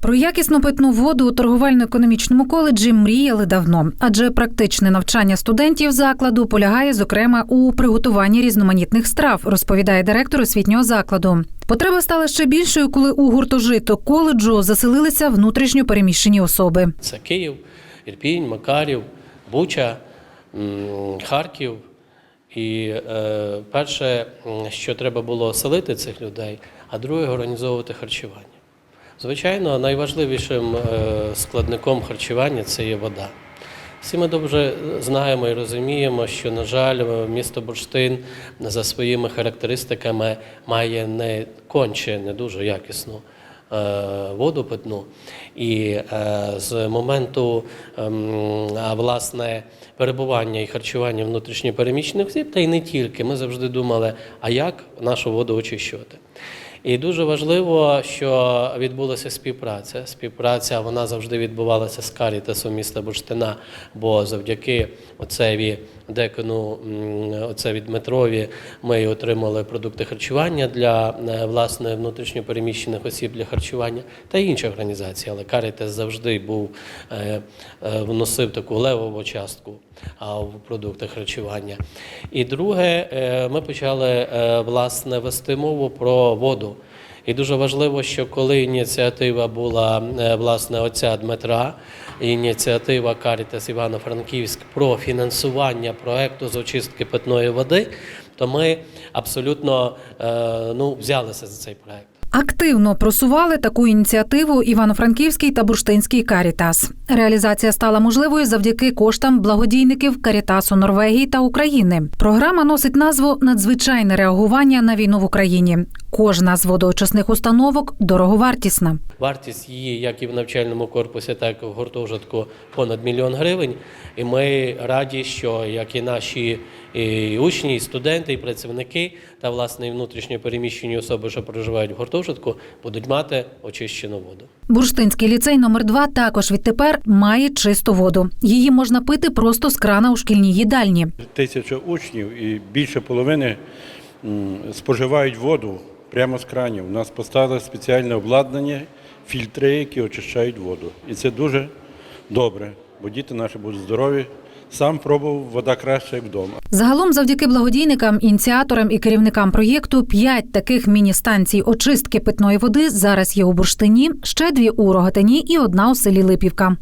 Про якісну питну воду у торговельно-економічному коледжі мріяли давно, адже практичне навчання студентів закладу полягає, зокрема, у приготуванні різноманітних страв, розповідає директор освітнього закладу. Потреба стала ще більшою, коли у гуртожиток коледжу заселилися внутрішньо переміщені особи. Це Київ, Ірпінь, Макарів, Буча, Харків. І е, перше, що треба було оселити цих людей, а друге організовувати харчування. Звичайно, найважливішим е, складником харчування це є вода. Всі ми добре знаємо і розуміємо, що, на жаль, місто Бурштин за своїми характеристиками має не конче, не дуже якісну е, воду питну. І е, з моменту ем, власне перебування і харчування внутрішньопереміщених осіб, та й не тільки, ми завжди думали, а як нашу воду очищувати. І дуже важливо, що відбулася співпраця. Співпраця вона завжди відбувалася з Карітасом міста Бурштина, бо завдяки оцеві декану, оце від Дмитрові, ми отримали продукти харчування для е, власне внутрішньопереміщених осіб для харчування та інші організації. Але Карітас завжди був е, е, вносив таку левову частку в продукти харчування. І друге, ми почали власне вести мову про воду. І дуже важливо, що коли ініціатива була е, власне отця Дмитра, ініціатива Карітас Івано-Франківськ про фінансування проекту з очистки питної води, то ми абсолютно е, ну, взялися за цей проект. Активно просували таку ініціативу Івано-Франківський та Бурштинський Карітас. Реалізація стала можливою завдяки коштам благодійників Карітасу Норвегії та України. Програма носить назву Надзвичайне реагування на війну в Україні. Кожна з водоочисних установок дороговартісна. Вартість її, як і в навчальному корпусі, так і в гуртожитку, понад мільйон гривень. І ми раді, що як і наші і учні, і студенти, і працівники та власне і внутрішньо переміщені особи, що проживають в гуртожитку, будуть мати очищену воду. Бурштинський ліцей номер 2 також відтепер має чисту воду. Її можна пити просто з крана у шкільній їдальні. Тисяча учнів і більше половини споживають воду прямо з кранів. У нас поставили спеціальне обладнання, фільтри, які очищають воду. І це дуже добре, бо діти наші будуть здорові. Сам пробував вода краще, як вдома. Загалом, завдяки благодійникам, ініціаторам і керівникам проєкту, п'ять таких міні-станцій очистки питної води зараз є у Бурштині, ще дві у Рогатині і одна у селі Липівка.